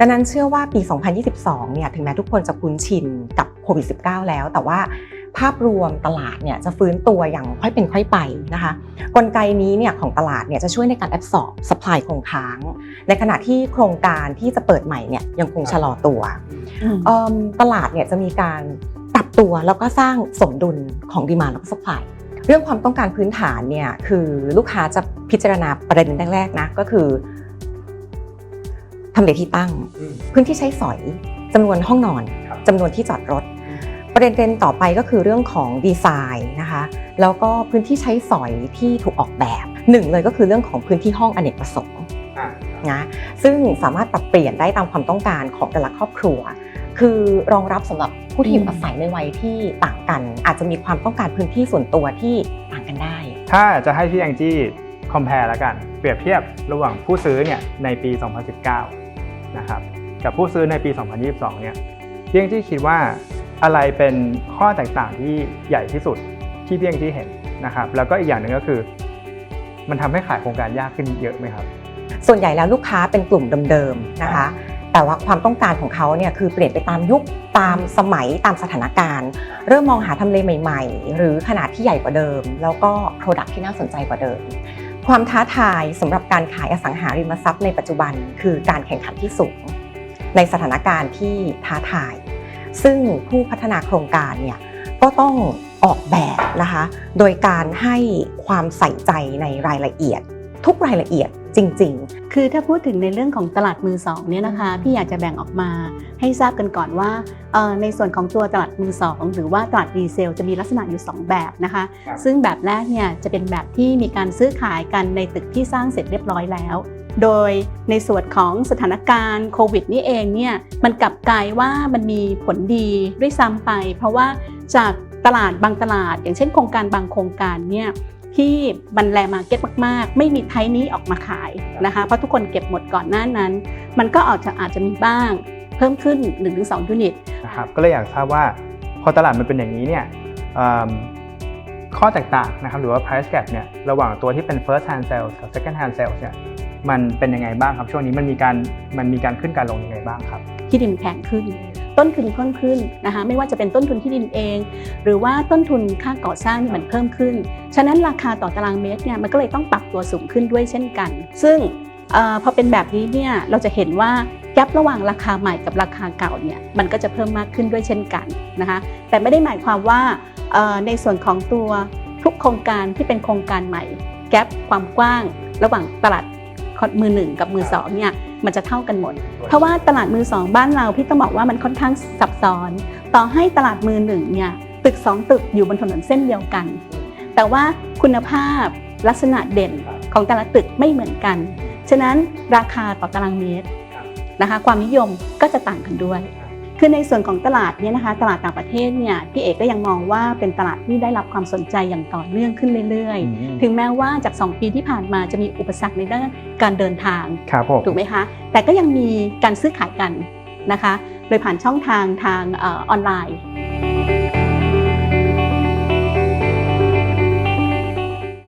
ดังนั้นเชื่อว่าปี 2022 เนี่ยถึงแม้ทุกคนจะคุ้นชินกับโควิด -19 แล้ว แต่ว่าภาพรวมตลาดเนี่ยจะฟื้นตัวอย่างค่อยเป็นค่อยไปนะคะกลไกนี้เนี่ยของตลาดเนี่ยจะช่วยในการแอบสอบสปายคงค้าง ในขณะที่โครงการที่จะเปิดใหม่เนี่ยยังคงชะลอตัวเอิ่มตลาดเนี่ยจะมีการปรับตัวแล้วก็สร้างสมดุลของดีมาแล้วก็สปายเรื่องความต้องการพื้นฐานเนี่ยคือลูกค้าจะพิจารณาประเด็นแรกๆนะก็คือ ทำเลที่ตั้ง พื้นที่ใช้สอยจำนวนห้องนอนครับจำนวนที่จอดรถ ประเด็นต่อไปก็คือเรื่องของดีไซน์นะคะแล้วก็พื้นที่ใช้สอยที่ถูกออกแบบหนึ่งเลยก็คือเรื่องของพื้นที่ห้องอเนกประสงค์อ่านะซึ่งสามารถปรับเปลี่ยนได้ตามความต้องการของแต่ละครอบครัว คือรองรับสำหรับผู้ที่อยู่อาศัยในวัยที่ต่างกัน อาจจะมีความต้องการพื้นที่ส่วนตัวที่ต่างกันได้ ถ้าจะให้พี่แองจี้คอมเพลแล้วกัน เปรียบเทียบระหว่างผู้ซื้อเนี่ยในปี 2019 นะครับกับผู้ซื้อในปี 2022 เนี่ยเพี่แองจี้คิดว่าอะไรเป็นข้อแตกต่างที่ใหญ่ที่สุดที่เพี่แองจี้เห็นนะครับแล้วก็อีกอย่างหนึ่งก็คือ มันทำให้ขายโครงการยากขึ้นเยอะไหมครับ ส่วนใหญ่แล้วลูกค้าเป็นกลุ่มเดิมๆนะคะ แต่ว่าความต้องการของเขาเนี่ยคือเปลี่ยนไปตามยุคตามสมัยตามสถานการณ์ เริ่มมองหาทำเลใหม่ ๆ หรือขนาดที่ใหญ่กว่าเดิม แล้วก็ Product ที่น่าสนใจกว่าเดิม ความท้าทายสำหรับการขายอสังหาริมทรัพย์ในปัจจุบันคือการแข่งขันที่สูง ในสถานการณ์ที่ท้าทาย ซึ่งผู้พัฒนาโครงการเนี่ยก็ต้องออกแบบนะคะ โดยการให้ความใส่ใจในรายละเอียด ทุกรายละเอียดจริง ๆ คือถ้าพูดถึงในเรื่องของตลาดมือสองเนี่ยนะคะพี่อยากจะแบ่งออกมาให้ทราบกันก่อนว่าเอ่อในส่วนของตัวตลาดมือสองหรือว่าตลาดรีเซลจะมีลักษณะอยู่ 2 แบบนะคะครับซึ่งแบบแรกเนี่ยจะเป็นแบบที่มีการซื้อขายกันในตึกที่สร้างเสร็จเรียบร้อยแล้ว โดยในส่วนของสถานการณ์โควิดนี่เองเนี่ยมันกลับกลายว่ามันมีผลดีด้วยซ้ำไป เพราะว่าจากตลาดบางตลาด อย่างเช่นโครงการบางโครงการเนี่ย ที่มันแลมาร์เก็ตมาก ๆ ไม่มีไทยนี้ออกมาขายนะคะ เพราะทุกคนเก็บหมดก่อนหน้านั้น มันก็อาจจะอาจจะมีบ้างเพิ่มขึ้น 1-2 ยูนิตนะครับก็เลยอยากทราบว่าพอตลาดมันเป็นอย่างนี้เนี่ยเอิ่มข้อแตกต่างนะครับหรือว่า price gap เนี่ยระหว่างตัวที่เป็น first hand sales กับ second hand sales เนี่ยมันเป็นยังไงบ้างครับช่วงนี้มันมีการมันมีการขึ้นการลงยังไงบ้างครับ ที่ดินแพงขึ้น ต้นทุนเพิ่มขึ้นนะคะไม่ว่าจะเป็นต้นทุนที่ดินเอง หรือว่าต้นทุนค่าก่อสร้างนี่มันเพิ่มขึ้น ฉะนั้นราคาต่อตารางเมตรเนี่ยมันก็เลยต้องปรับตัวสูงขึ้นด้วยเช่นกัน ซึ่งออพอเป็นแบบนี้เนี่ยเราจะเห็นว่าแกลบระหว่างราคาใหม่กับราคาเก่าเนี่ยมันก็จะเพิ่มมากขึ้นด้วยเช่นกันนะคะแต่ไม่ได้หมายความว่าในส่วนของตัวทุกโครงการที่เป็นโครงการใหม่ แกลบความกว้าง ระหว่างตลาด มือหนึ่งกับมือสองเนี่ยมันจะเท่ากันหมด เพราะว่าตลาดมือสองบ้านเราพี่ต้องบอกว่ามันค่อนข้างซับซ้อน ต่อให้ตลาดมือหนึ่งเนี่ยตึกสองตึกอยู่บนถนนเส้นเดียวกัน แต่ว่าคุณภาพลักษณะเด่นของแต่ละตึกไม่เหมือนกัน ฉะนั้นราคาต่อตารางเมตรนะคะความนิยมก็จะต่างกันด้วย คือในส่วนของตลาดเนี่ยนะคะตลาดต่างประเทศเนี่ยพี่เอกก็ยังมองว่าเป็นตลาดที่ได้รับความสนใจอย่างต่อเนื่องขึ้นเรื่อยๆ ถึงแม้ว่าจาก 2 ปีที่ผ่านมาจะมีอุปสรรคในด้านการเดินทางครับผมถูกไหมคะแต่ก็ยังมีการซื้อขายกันนะคะ โดยผ่านช่องทางทางเออออนไลน์